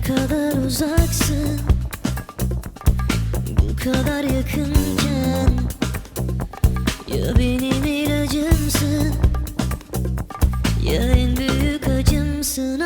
kadar uzaksın. Bu kadar yakınken Ya benim ilacımsın Ya en büyük acımsın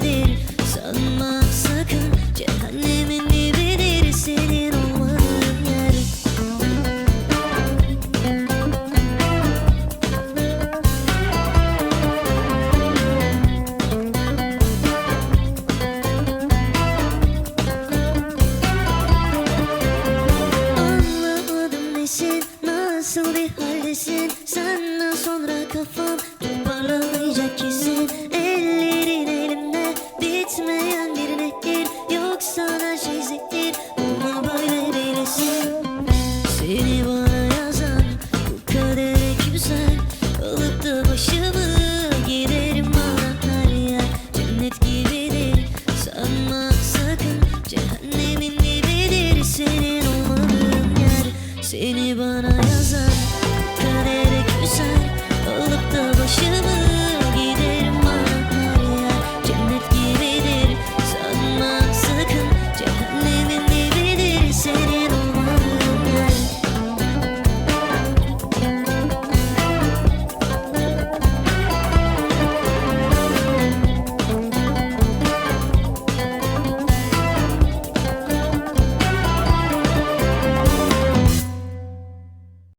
gibidir Sanma sakın cehennemin dibidir Senin olmadığın yer. Anlamadım neşe nasıl bir hal güzel ılıttı başımı Giderim ağlar ya. Cennet gibidir Sanma sakın. Cehennemin dibidir Senin olmadığın yer. Seni bana yazar Kadere güzel ılıttı başımı